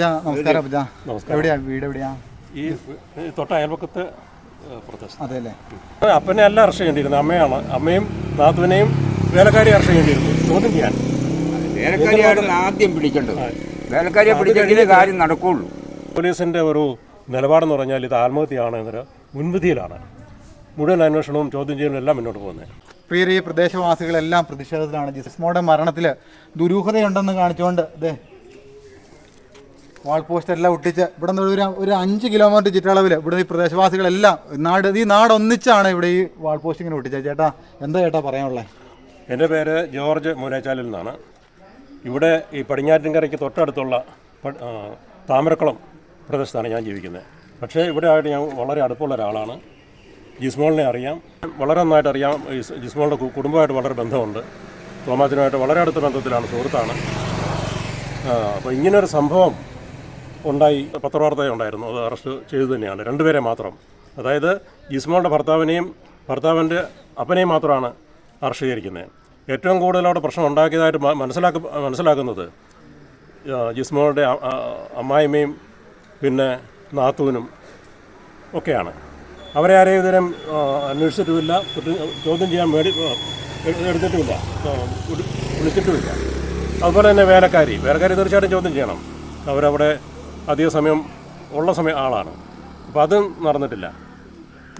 നമസ്കാരം. എവിടെയാ? വീട് എവിടെയാ? ഈ ഈ തൊട്ട അയൽപക്കത്ത് അതെ അല്ലേ അപ്പനെ അല്ല അറസ്റ്റ് ചെയ്യേണ്ടിയിരുന്നത്. അമ്മയാണ്. അമ്മയും നാത്തുവിനെയും വേലക്കാരി അറസ്റ്റ് ചെയ്യേണ്ടിയിരുന്നു. ചോദ്യം ചെയ്യാൻ. വേലക്കാരിയാണ് ആദ്യം പിടിക്കേണ്ടത്? വേലക്കാരിയെ പിടിച്ചെങ്കിലേ കാര്യം നടക്കുള്ളൂ. പോലീസിന്റെ ഒരു നിലപാടെന്ന് പറഞ്ഞാൽ ഇത് ആത്മഹത്യയാണ് എന്നൊരു മുൻവിധിയിലാണ്. മുഴുവൻ അന്വേഷണവും ചോദ്യം ചെയ്യലും എല്ലാം മുന്നോട്ട് പോകുന്നത്. പ്രിയരെ ഈ പ്രദേശവാസികളെല്ലാം പ്രതിഷേധത്തിലാണ്. ജിസ്മോടെ മരണത്തിൽ ദുരൂഹതയുണ്ടെന്ന് കാണിച്ചുകൊണ്ട് ഇതേ വാൾ പോസ്റ്റ് എല്ലാം ഒട്ടിച്ച് ഇവിടെ നിന്ന് ഒരു ഒരു അഞ്ച് കിലോമീറ്റർ ചുറ്റളവിൽ ഇവിടെ ഈ പ്രദേശവാസികളെല്ലാം നാട് ഈ നാട് ഒന്നിച്ചാണ് ഇവിടെ ഈ വാൾ പോസ്റ്റ് ഇങ്ങനെ ഒട്ടിച്ചത്. ചേട്ടാ എന്താ ചേട്ടാ പറയാനുള്ളത് എന്റെ പേര് ജോർജ് മുനേച്ചാലിൽ നിന്നാണ്. ഇവിടെ ഈ പടിഞ്ഞാറ്റിൻകരയ്ക്ക് തൊട്ടടുത്തുള്ള താമരക്കുളം പ്രദേശത്താണ് ഞാൻ ജീവിക്കുന്നത്. പക്ഷേ ഇവിടെ ആയിട്ട് ഞാൻ വളരെ അടുപ്പമുള്ള ഒരാളാണ്. ജിസ്മോളിനെ അറിയാം. വളരെ നന്നായിട്ട് അറിയാം. ജിസ്മോളിന്റെ കുടുംബമായിട്ട് വളരെ ബന്ധമുണ്ട്. തോമാച്ചനുമായിട്ട് വളരെ അടുത്ത ബന്ധത്തിലാണ് സുഹൃത്താണ്. അപ്പോൾ ഇങ്ങനൊരു സംഭവം ഉണ്ടായി പത്രവാർത്ത ഉണ്ടായിരുന്നു. അത് അറസ്റ്റ് ചെയ്തു തന്നെയാണ്. രണ്ടുപേരെ മാത്രം. അതായത് ജിസ്മോളുടെ ഭർത്താവിനെയും ഭർത്താവിന്റെ അപ്പനെയും മാത്രമാണ് അറസ്റ്റ് ചെയ്തിരിക്കുന്നത് ഏറ്റവും കൂടുതൽ അവിടെ പ്രശ്നം ഉണ്ടാക്കിയതായിട്ട് മനസ്സിലാക്ക മനസ്സിലാക്കുന്നത് ജിസ്മോളുടെ അമ്മായിമ്മയും പിന്നെ നാത്തൂനും ഒക്കെയാണ്. അവരെ ആരെയും ഇതുവരെയും അന്വേഷിച്ചിട്ടുമില്ല. ചോദ്യം ചെയ്യാൻ മേടി എടുത്തിട്ടുമില്ല. വിളിച്ചിട്ടുമില്ല. അതുപോലെ തന്നെ വേലക്കാരി. വേലക്കാരി തീർച്ചയായിട്ടും ചോദ്യം ചെയ്യണം. അവരവിടെ അധിക സമയം ഉള്ള സമയം ആളാണ്. അപ്പം അത് നടന്നിട്ടില്ല.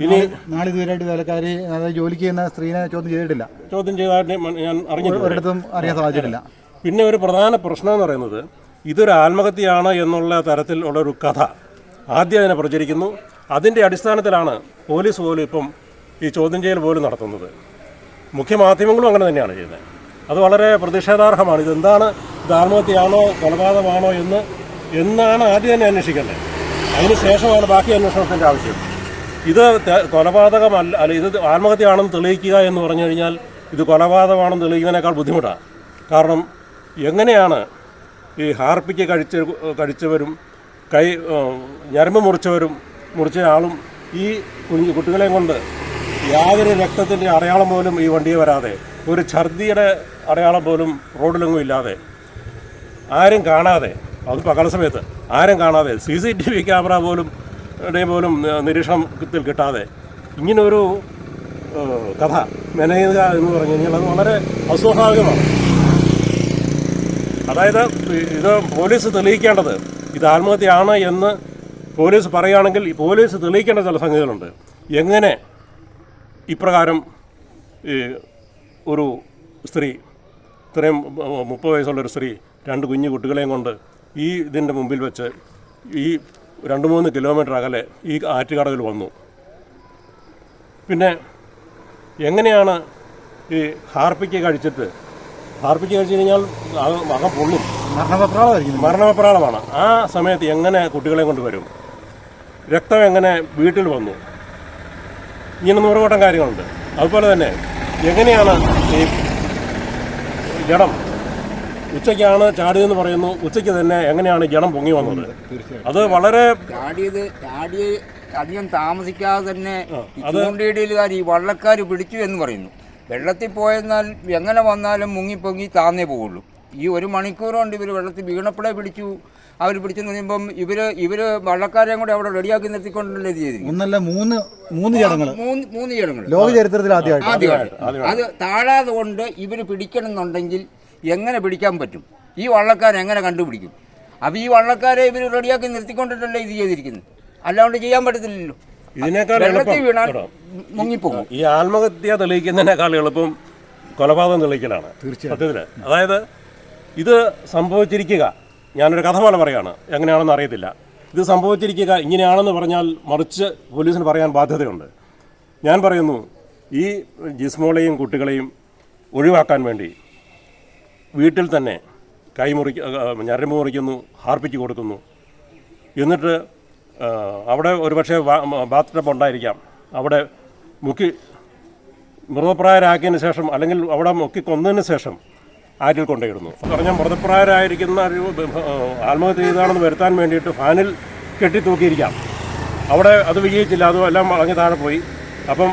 ഇനി നാളെ ഇതുവരെയായിട്ട് വേലക്കാരി അതായത് ജോലിക്ക് ചെയ്യുന്ന സ്ത്രീനെ ചോദ്യം ചെയ്തിട്ടില്ല. ചോദ്യം ചെയ്തതായിട്ട് മ- ഞാൻ അറിഞ്ഞിട്ടില്ല. ഒരിടത്തും അറിയാൻ സാധിച്ചിട്ടില്ല പിന്നെ ഒരു പ്രധാന പ്രശ്നം എന്ന് പറയുന്നത് ഇതൊരു ആത്മഹത്യയാണ് എന്നുള്ള തരത്തിൽ ഉള്ളൊരു കഥ ആദ്യം അതിനെ പ്രചരിക്കുന്നു. അതിന്റെ അടിസ്ഥാനത്തിലാണ് പോലീസ് പോലും ഇപ്പം ഈ ചോദ്യം ചെയ്യൽ പോലും നടത്തുന്നത്. മുഖ്യമാധ്യമങ്ങളും അങ്ങനെ തന്നെയാണ് ചെയ്യുന്നത്. അത് വളരെ പ്രതിഷേധാർഹമാണ്. ഇതെന്താണ്? ഇത് ആത്മഹത്യയാണോ? കൊലപാതകമാണോ എന്ന് എന്നാണ് ആദ്യം തന്നെ അന്വേഷിക്കേണ്ടത്. അതിനുശേഷമാണ് ബാക്കി അന്വേഷണത്തിന്റെ ആവശ്യം. ഇത് കൊലപാതകമല്ല അല്ല ഇത് ആത്മഹത്യയാണെന്ന് തെളിയിക്കുക എന്ന് പറഞ്ഞു കഴിഞ്ഞാൽ ഇത് കൊലപാതകമാണെന്ന് തെളിയിക്കുന്നതിനേക്കാൾ ബുദ്ധിമുട്ടാണ്. കാരണം എങ്ങനെയാണ് ഈ ഹാർപ്പിക്ക് കഴിച്ച കഴിച്ചവരും കൈ ഞരമ്പ് മുറിച്ചവരും മുറിച്ച ആളും ഈ കുഞ്ഞു കുട്ടികളെയും കൊണ്ട് യാതൊരു രക്തത്തിന്റെ അടയാളം പോലും ഈ വണ്ടിയെ വരാതെ ഒരു ഛർദിയുടെ അടയാളം പോലും റോഡിലൊന്നും ഇല്ലാതെ ആരും കാണാതെ അത് പകൽ സമയത്ത് ആരും കാണാതെ C C T V camera പോലും പോലും നിരീക്ഷണത്തിൽ കിട്ടാതെ ഇങ്ങനൊരു കഥ മെനയുക എന്ന് പറഞ്ഞു കഴിഞ്ഞാൽ അത് വളരെ അസ്വാഭാവികമാണ്. അതായത് ഇത് പോലീസ് തെളിയിക്കേണ്ടത് ഇത് ആത്മഹത്യയാണ് എന്ന് പോലീസ് പറയുകയാണെങ്കിൽ പോലീസ് തെളിയിക്കേണ്ട ചില സംഗതികളുണ്ട്. എങ്ങനെ ഇപ്രകാരം ഒരു സ്ത്രീ ഇത്രയും മുപ്പത് വയസ്സുള്ളൊരു സ്ത്രീ രണ്ട് കുഞ്ഞു കുട്ടികളെയും കൊണ്ട് ഈ ഇതിന്റെ മുമ്പിൽ വെച്ച് ഈ രണ്ട് മൂന്ന് കിലോമീറ്റർ അകലെ ഈ ആറ്റുകടവിൽ വന്നു. പിന്നെ എങ്ങനെയാണ് ഈ ഹാർപ്പിക്ക് കഴിച്ചിട്ട്? ഹാർപ്പിക്ക് കഴിച്ചു കഴിഞ്ഞാൽ മകം പൊള്ളും. മരണപ്രാളമായിരിക്കും മരണപ്രാളമാണ് ആ സമയത്ത് എങ്ങനെ കുട്ടികളെ കൊണ്ട് വരും? രക്തം എങ്ങനെ വീട്ടിൽ വന്നു? ഇങ്ങനെ നൂറുകൂട്ടം കാര്യങ്ങളുണ്ട്. അതുപോലെ തന്നെ എങ്ങനെയാണ് ഈ ജഡം ഉച്ചയ്ക്കാണ് ചാടിയതെന്ന് പറയുന്നു. ഉച്ചയ്ക്ക് തന്നെ എങ്ങനെയാണ് ജലം പൊങ്ങി വന്നത്? അത് വളരെ ചാടിയത് ചാടിയ അധികം താമസിക്കാതെ തന്നെ ഈ ചൂണ്ടയിടലുകാർ ഈ വള്ളക്കാർ പിടിച്ചു എന്ന് പറയുന്നു. വെള്ളത്തിൽ പോയെന്നാൽ എങ്ങനെ വന്നാലും മുങ്ങി പൊങ്ങി താന്നേ പോവുള്ളൂ. ഈ ഒരു മണിക്കൂർ കൊണ്ട് ഇവർ വെള്ളത്തിൽ വീണപ്പോഴേ പിടിച്ചു. അവർ പിടിച്ചെന്ന് പറയുമ്പം ഇവർ ഇവർ വള്ളക്കാരെയും കൂടെ അവിടെ റെഡിയാക്കി നിർത്തിക്കൊണ്ടല്ലേ ചെയ്തു ഒന്നല്ല മൂന്ന് മൂന്ന് ചടങ്ങൾ മൂന്ന് മൂന്ന് ജനങ്ങൾ ലോക ചരിത്രത്തിൽ ആദ്യമായിട്ട്. ആദ്യമായിട്ട്. അത് താഴാതെ കൊണ്ട് ഇവർ പിടിക്കണം എന്നുണ്ടെങ്കിൽ എങ്ങനെ പിടിക്കാൻ പറ്റും? ഈ വള്ളക്കാരെ എങ്ങനെ കണ്ടുപിടിക്കും? അപ്പോൾ ഈ വള്ളക്കാരെ ഇവർ റെഡിയാക്കി നിർത്തിക്കൊണ്ടിട്ടല്ലേ ഇത് ചെയ്തിരിക്കുന്നത് അല്ലാണ്ട് ചെയ്യാൻ പറ്റത്തില്ലല്ലോ. ഇതിനേക്കാൾ വെള്ളത്തിൽ വീണാൽ. മുങ്ങിപ്പോകും. ഈ ആത്മഹത്യ തെളിയിക്കുന്നതിനേക്കാൾ എളുപ്പം കൊലപാതകം തെളിയിക്കലാണ്. സത്യത്തിൽ അതായത് ഇത് സംഭവിച്ചിരിക്കുക. ഞാനൊരു കഥ പോലെ പറയാണ് എങ്ങനെയാണെന്ന് അറിയത്തില്ല. ഇത് സംഭവിച്ചിരിക്കുക ഇങ്ങനെയാണെന്ന് പറഞ്ഞാൽ മറിച്ച് പോലീസിന് പറയാൻ ബാധ്യതയുണ്ട്. ഞാൻ പറയുന്നു ഈ ജിസ്മോളെയും കുട്ടികളെയും ഒഴിവാക്കാൻ വേണ്ടി വീട്ടിൽ തന്നെ കൈമുറി ഞരമ്പ് മുറിക്കുന്നു ഹാർപ്പിച്ച് കൊടുക്കുന്നു. എന്നിട്ട് അവിടെ ഒരുപക്ഷെ ബാത്ത് ടബ് ഉണ്ടായിരിക്കാം. അവിടെ മുക്കി മൃതപ്രായരാക്കിയതിന് ശേഷം അല്ലെങ്കിൽ അവിടെ മുക്കി കൊന്നതിന് ശേഷം ആറ്റിൽ കൊണ്ടുവരുന്നു പറഞ്ഞ മൃതപ്രായരായിരിക്കുന്ന ആത്മഹത്യ ചെയ്താണെന്ന് വരുത്താൻ വേണ്ടിയിട്ട് ഫാനിൽ കെട്ടി തൂക്കിയിരിക്കാം അവിടെ അത് വിജയിച്ചില്ല അതും എല്ലാം വളഞ്ഞ് താഴെ പോയി. അപ്പം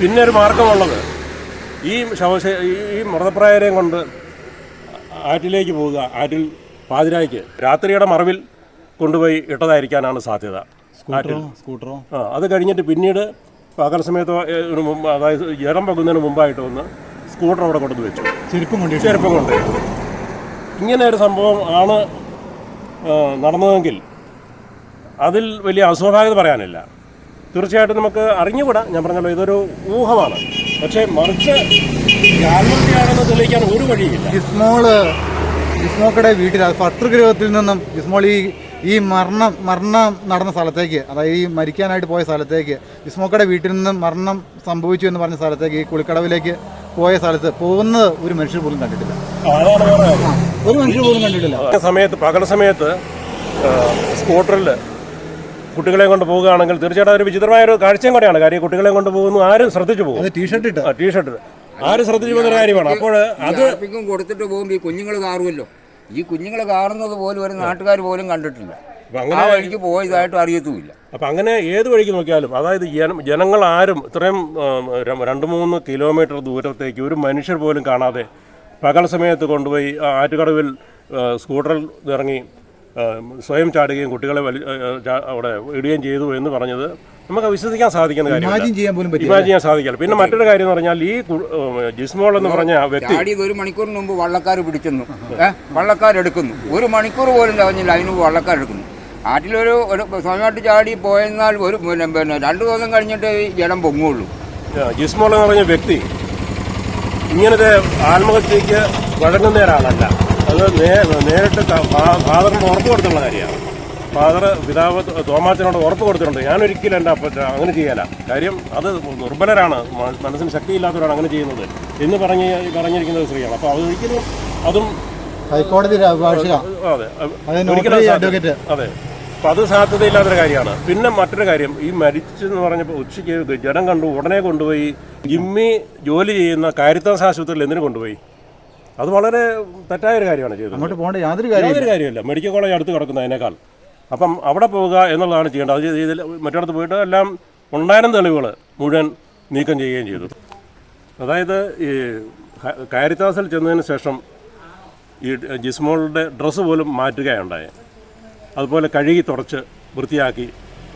പിന്നെ ഒരു മാർഗമുള്ളത് ഈ ശവശ ഈ മൃതപ്രായരെയും കൊണ്ട് ആറ്റിലേക്ക് പോവുക ആറ്റിൽ പാതിരായ്ക്ക്. രാത്രിയുടെ മറവിൽ കൊണ്ടുപോയി ഇട്ടതായിരിക്കാനാണ് സാധ്യത. സ്കൂട്ടറോ? സ്കൂട്ടറോ? ആ അത് കഴിഞ്ഞിട്ട് പിന്നീട് പകൽ സമയത്തോ ഒരു മുമ്പ് അതായത് ജലം പകുന്നതിന് മുമ്പായിട്ട് ഒന്ന് സ്കൂട്ടർ അവിടെ കൊണ്ടു വെച്ചു. ചെരുപ്പം കൊണ്ടിട്ട് കൊണ്ട് ഇങ്ങനെ ഒരു സംഭവം ആണ് ആ, നടന്നതെങ്കിൽ അതിൽ വലിയ അസ്വാഭാവികത പറയാനില്ല. തീർച്ചയായിട്ടും നമുക്ക് അറിഞ്ഞുകൂടാ. ഞാൻ പറഞ്ഞല്ലോ ഇതൊരു ഊഹമാണ്. പക്ഷേ മറിച്ച് തെളിയിക്കാൻ ഒരു വഴിയില്ല. ജിസ്മോൾ ജിസ്മോക്കടെ വീട്ടിൽ ഭർത്തൃഗൃഹത്തിൽ നിന്നും ഇസ്മോൾ ഈ ഈ മരണം മരണം നടന്ന സ്ഥലത്തേക്ക് അതായത് ഈ മരിക്കാനായിട്ട് പോയ സ്ഥലത്തേക്ക് ഇസ്മോക്കടെ വീട്ടിൽ നിന്നും മരണം സംഭവിച്ചു എന്ന് പറഞ്ഞ സ്ഥലത്തേക്ക് ഈ കുളിക്കടവിലേക്ക് പോയ സ്ഥലത്ത് പോകുന്നത് ഒരു മനുഷ്യർ പോലും കണ്ടിട്ടില്ല. ഒരു മനുഷ്യർ പോലും കണ്ടിട്ടില്ല. സമയത്ത് പകൽ സമയത്ത് സ്കൂട്ടറിൽ കുട്ടികളെ കൊണ്ട് പോവുകയാണെങ്കിൽ തീർച്ചയായിട്ടും അതൊരു വിചിത്രമായ ഒരു കാഴ്ചയും കൂടെയാണ്. കാര്യം കുട്ടികളെ കൊണ്ട് പോകുന്നു ആരും ശ്രദ്ധിച്ചു പോകും. ടീഷർട്ട് ഇട്ട് ടീഷർട്ട് ടീഷർട്ട് ആരും ശ്രദ്ധിച്ചു പോകുന്ന കാര്യമാണ്. അപ്പോൾ അത് ആർപ്പിക്കും കൊടുത്തിട്ട് പോകുമ്പോൾ ഈ കുഞ്ഞുങ്ങൾ കാറുമല്ലോ ഈ കുഞ്ഞുങ്ങൾ കാണുന്നത് പോലും ഒരു നാട്ടുകാർ പോലും കണ്ടിട്ടില്ല. ആ അങ്ങനെ വഴിക്ക് പോയതായിട്ട് അറിയത്തുമില്ല. അപ്പം അങ്ങനെ ഏത് വഴിക്ക് നോക്കിയാലും അതായത് ജന- ജനങ്ങൾ ആരും ഇത്രയും രണ്ട് മൂന്ന് കിലോമീറ്റർ ദൂരത്തേക്ക് ഒരു മനുഷ്യർ പോലും കാണാതെ പകൽ സമയത്ത് കൊണ്ടുപോയി ആറ്റുകടവിൽ സ്കൂട്ടറിൽ ഇറങ്ങി സ്വയം ചാടുകയും കുട്ടികളെ വലി അവിടെ ഇടുകയും ചെയ്തു എന്ന് പറഞ്ഞത് നമുക്ക് വിശ്വസിക്കാൻ സാധിക്കുന്ന കാര്യം ഇമാജിൻ ചെയ്യാൻ പോലും പറ്റില്ല. ഇമാജിൻ ചെയ്യാൻ സാധിക്കില്ല. പിന്നെ മറ്റൊരു കാര്യം എന്ന് പറഞ്ഞാൽ ഈ ജിസ്മോൾ എന്ന് പറഞ്ഞ വ്യക്തി ചാടിയത് ഒരു മണിക്കൂറിന് മുമ്പ് വള്ളക്കാർ പിടിക്കുന്നു വള്ളക്കാരെടുക്കുന്നു ഒരു മണിക്കൂർ പോലും തകഞ്ഞില്ല. അതിന് മുമ്പ് വള്ളക്കാരെടുക്കുന്നു ആറ്റിലൊരു ഒരു സ്വയമായിട്ട് ചാടി പോയെന്നാൽ ഒരു പിന്നെ പിന്നെ രണ്ട് ദിവസം കഴിഞ്ഞിട്ട് ഈ ജലം പൊങ്ങുള്ളൂ. ജിസ്മോൾ എന്ന് പറഞ്ഞ വ്യക്തി ഇങ്ങനത്തെ ആത്മഹത്യക്ക് വഴങ്ങുന്ന ഒരാളല്ല. അത് നേ- നേരിട്ട് ഫാദറിന് ഉറപ്പ് കൊടുത്തുള്ള കാര്യമാണ്. ഫാദർ പിതാവ് തോമാച്ചനോട് ഉറപ്പ് കൊടുത്തിട്ടുണ്ട്. ഞാനൊരിക്കലും എന്റെ അപ്പ അങ്ങനെ ചെയ്യല. കാര്യം അത് ദുർബലരാണ്. മനസ്സിന് ശക്തിയില്ലാത്തവരാണ് അങ്ങനെ ചെയ്യുന്നത് എന്ന് പറഞ്ഞ് പറഞ്ഞിരിക്കുന്നത് സ്ത്രീയാണ്. അപ്പോൾ അതൊരിക്കലും അതും ഹൈക്കോടതി അതെ അത്. ഒരിക്കലും അഡ്വക്കേറ്റ്. അതെ. അപ്പം അത് സാധ്യതയില്ലാത്തൊരു കാര്യമാണ്. പിന്നെ മറ്റൊരു കാര്യം ഈ മരിച്ചെന്ന് പറഞ്ഞപ്പോൾ ഉച്ചയ്ക്ക് ജഡം കണ്ടു ഉടനെ കൊണ്ടുപോയി ജിമ്മി ജോലി ചെയ്യുന്ന കാരിത്താസ് ആശുപത്രിയിൽ എന്തിനു കൊണ്ടുപോയി? അത് വളരെ തെറ്റായ ഒരു കാര്യമാണ് ചെയ്തത്. അങ്ങോട്ട് പോകേണ്ട യാതൊരു കാര്യം യാതൊരു കാര്യമില്ല മെഡിക്കൽ കോളേജ് അടുത്ത് കിടക്കുന്നതിനേക്കാൾ അപ്പം അവിടെ പോവുക എന്നുള്ളതാണ് ചെയ്യേണ്ടത്. അത് ചെയ്തില്ല മറ്റിടത്ത് പോയിട്ട് എല്ലാം ഉണ്ടായിരുന്ന തെളിവുകൾ മുഴുവൻ നീക്കം ചെയ്യുകയും ചെയ്തു. അതായത് ഈ കാരിത്താസിൽ ചെന്നതിന് ശേഷം ഈ ജിസ്മോളുടെ ഡ്രസ്സ് പോലും മാറ്റുകയുണ്ടായത് അതുപോലെ കഴുകി തുടച്ച് വൃത്തിയാക്കി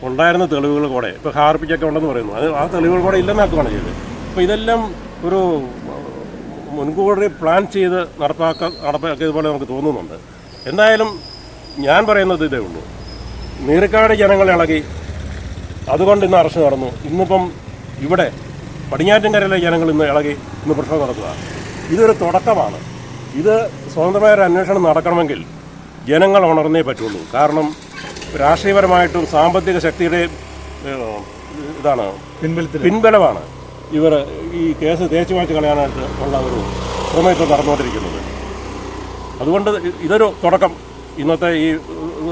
ഉണ്ടായിരുന്ന തെളിവുകൾ കൂടെ ഇപ്പോൾ ഹാർപ്പിക്കൊക്കെ ഉണ്ടെന്ന് പറയുന്നു. അത് ആ തെളിവുകൾ കൂടെ ഇല്ലെന്നാക്കുകയാണ് ചെയ്തത്. അപ്പോൾ ഇതെല്ലാം ഒരു മുൻകൂടി പ്ലാൻ ചെയ്ത് നടപ്പാക്ക നടപ്പാക്കിയതുപോലെ നമുക്ക് തോന്നുന്നുണ്ട്. എന്തായാലും ഞാൻ പറയുന്നത് ഇതേ ഉള്ളൂ. നീർക്കാട് ജനങ്ങളെ ഇളകി അതുകൊണ്ട് ഇന്ന് അറസ്റ്റ് നടന്നു. ഇന്നിപ്പം ഇവിടെ പടിഞ്ഞാറ്റിൻകരയിലെ ജനങ്ങൾ ഇന്ന് ഇളകി ഇന്ന് പ്രശ്നം നടത്തുക. ഇതൊരു തുടക്കമാണ്. ഇത് സ്വതന്ത്രമായ ഒരു അന്വേഷണം നടക്കണമെങ്കിൽ ജനങ്ങൾ ഉണർന്നേ പറ്റുള്ളൂ. കാരണം രാഷ്ട്രീയപരമായിട്ടും സാമ്പത്തിക ശക്തിയുടെയും ഇതാണ് പിൻബലമാണ്. ഇവർ ഈ കേസ് തേച്ചു മാറ്റി കളയാനായിട്ട് ഉള്ള ഒരു ശ്രമം ഇപ്പോൾ നടന്നുകൊണ്ടിരിക്കുന്നത്. അതുകൊണ്ട് ഇതൊരു തുടക്കം. ഇന്നത്തെ ഈ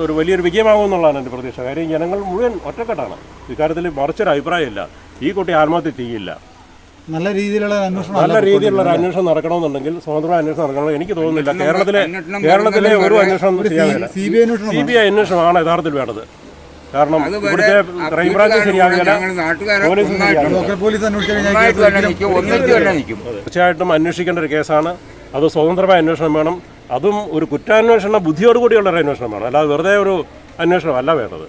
ഒരു വലിയൊരു വിജയമാകുമെന്നുള്ളതാണ് എന്റെ പ്രതീക്ഷ. കാര്യം ജനങ്ങൾ മുഴുവൻ ഒറ്റക്കെട്ടാണ്. ഇക്കാര്യത്തിൽ മറിച്ചൊരു അഭിപ്രായമില്ല. ഈ കുട്ടി ആത്മഹത്യ ചെയ്യില്ല. നല്ല രീതിയിലുള്ള അന്വേഷണം നല്ല രീതിയിലുള്ള ഒരു അന്വേഷണം നടക്കണമെന്നുണ്ടെങ്കിൽ സ്വതന്ത്രമായ അന്വേഷണം നടക്കണം എനിക്ക് തോന്നുന്നില്ല. കേരളത്തിലെ കേരളത്തിലെ ഒരു അന്വേഷണം ചെയ്യാനില്ല സി ബി ഐ അന്വേഷണം സി ബി ഐ അന്വേഷണമാണ് യഥാർത്ഥത്തിൽ വേണ്ടത്. കാരണം ഇവിടുത്തെ ക്രൈംബ്രാഞ്ച് നാട്ടുകാരെ പോലീസും തീർച്ചയായിട്ടും അന്വേഷിക്കേണ്ട ഒരു കേസാണ്. അത് സ്വതന്ത്രമായ അന്വേഷണം വേണം. അതും ഒരു കുറ്റാന്വേഷണ ബുദ്ധിയോടുകൂടിയുള്ള ഒരു അന്വേഷണം വേണം. അല്ലാതെ വെറുതെ ഒരു അന്വേഷണം അല്ല വേണ്ടത്.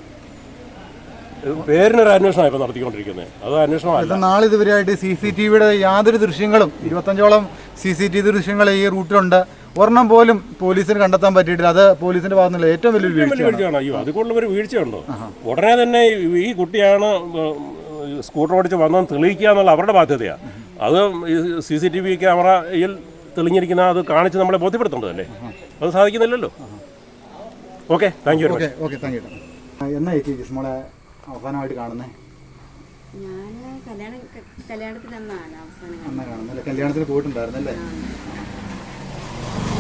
പേരിനൊരു അന്വേഷണം ഇപ്പൊ നടത്തിക്കൊണ്ടിരിക്കുന്നത്. അത് അന്വേഷണം നാളെ ഇതുവരെയായിട്ട് സി സി ടി വിയുടെ യാതൊരു ദൃശ്യങ്ങളും ഇരുപത്തഞ്ചോളം സി സി ടി വി ദൃശ്യങ്ങൾ ഈ റൂട്ടിലുണ്ട്. ഒരെണ്ണം പോലും പോലീസിന് കണ്ടെത്താൻ പറ്റിയിട്ടില്ല. അത് പോലീസിന്റെ ഭാഗത്തുനിന്നുള്ള ഏറ്റവും വലിയൊരു വലിയ വീഴ്ചയാണ്. അയ്യോ അതുകൊണ്ടുള്ള ഒരു വീഴ്ചയുണ്ടോ? ഉടനെ തന്നെ ഈ- കുട്ടിയാണ് സ്കൂട്ടർ ഓടിച്ച് വന്നത് തെളിയിക്കുക എന്നുള്ള അവരുടെ ബാധ്യതയാണ് അത് സി സി ടി വി ക്യാമറയിൽ തെളിഞ്ഞിരിക്കുന്ന അത് കാണിച്ച് നമ്മളെ ബോധ്യപ്പെടുത്തേണ്ടതല്ലേ അത് സാധിക്കുന്നില്ലല്ലോ. Okay thank you okay okay thank you എന്നാ ചേച്ചി ജിസ്മോളെ അവസാനമായിട്ട് കാണുന്നേ? ഞാൻ കല്യാണം കല്യാണത്തിന് അന്നാണ് അവസാനം അന്ന കാണുന്നല്ലേ കല്യാണത്തിന് പോയിട്ടുണ്ടായിരുന്നല്ലേ?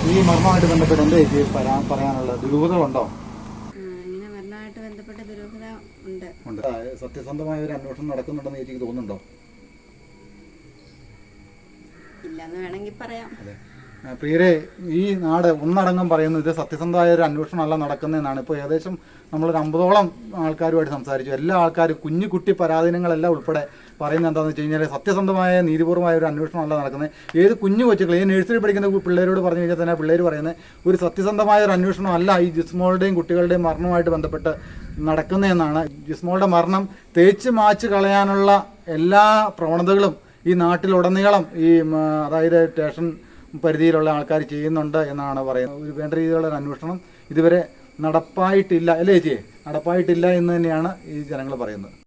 ഈ മരണമായിട്ട് ബന്ധപ്പെട്ട് എന്താ ചേച്ചി പറയാ പറയാനുള്ള ദുരൂഹതകളുണ്ടോ ആ, ഇങ്ങനെ മരണമായിട്ട് ബന്ധപ്പെട്ട ദുരൂഹത ഉണ്ട്. ഉണ്ട്. സത്യസന്ധമായ ഒരു അന്വേഷണം നടക്കുന്നുണ്ടെന്ന് ചേച്ചിക്ക് തോന്നുന്നുണ്ടോ? ഇല്ലെന്ന് വേണമെങ്കിൽ പറയാം. പ്രിയരെ ഈ നാട് ഒന്നടങ്കം പറയുന്നത് ഇത് സത്യസന്ധമായ ഒരു അന്വേഷണമല്ല നടക്കുന്നതെന്നാണ്. ഇപ്പോൾ ഏകദേശം നമ്മളൊരു അമ്പതോളം ആൾക്കാരുമായിട്ട് സംസാരിച്ചു. എല്ലാ ആൾക്കാരും കുഞ്ഞു കുട്ടി പരാധീനങ്ങളെല്ലാം ഉൾപ്പെടെ പറയുന്നത് എന്താണെന്ന് വെച്ച് കഴിഞ്ഞാൽ സത്യസന്ധമായ നീതിപൂർവമായ ഒരു അന്വേഷണമല്ല നടക്കുന്നത്. ഏത് കുഞ്ഞു കൊച്ചുകൾ ഈ നഴ്സറി പഠിക്കുന്ന പിള്ളേരോട് പറഞ്ഞു കഴിഞ്ഞാൽ തന്നെ പിള്ളേർ പറയുന്നത് ഒരു സത്യസന്ധമായ ഒരു അന്വേഷണമല്ല ഈ ജിസ്മോളുടെയും കുട്ടികളുടെയും മരണവുമായിട്ട് ബന്ധപ്പെട്ട് നടക്കുന്നതെന്നാണ് ജിസ്മോളുടെ മരണം തേച്ച് മാച്ച് കളയാനുള്ള എല്ലാ പ്രവണതകളും ഈ നാട്ടിലുടനീളം ഈ അതായത് സ്റ്റേഷൻ പരിധിയിലുള്ള ആൾക്കാർ ചെയ്യുന്നുണ്ട് എന്നാണ് പറയുന്നത്. ഒരു വേണ്ട രീതിയിലുള്ള ഒരു അന്വേഷണം ഇതുവരെ നടപ്പായിട്ടില്ല. അല്ലേ ചേച്ചിയെ നടപ്പായിട്ടില്ല എന്ന് തന്നെയാണ് ഈ ജനങ്ങൾ പറയുന്നത്.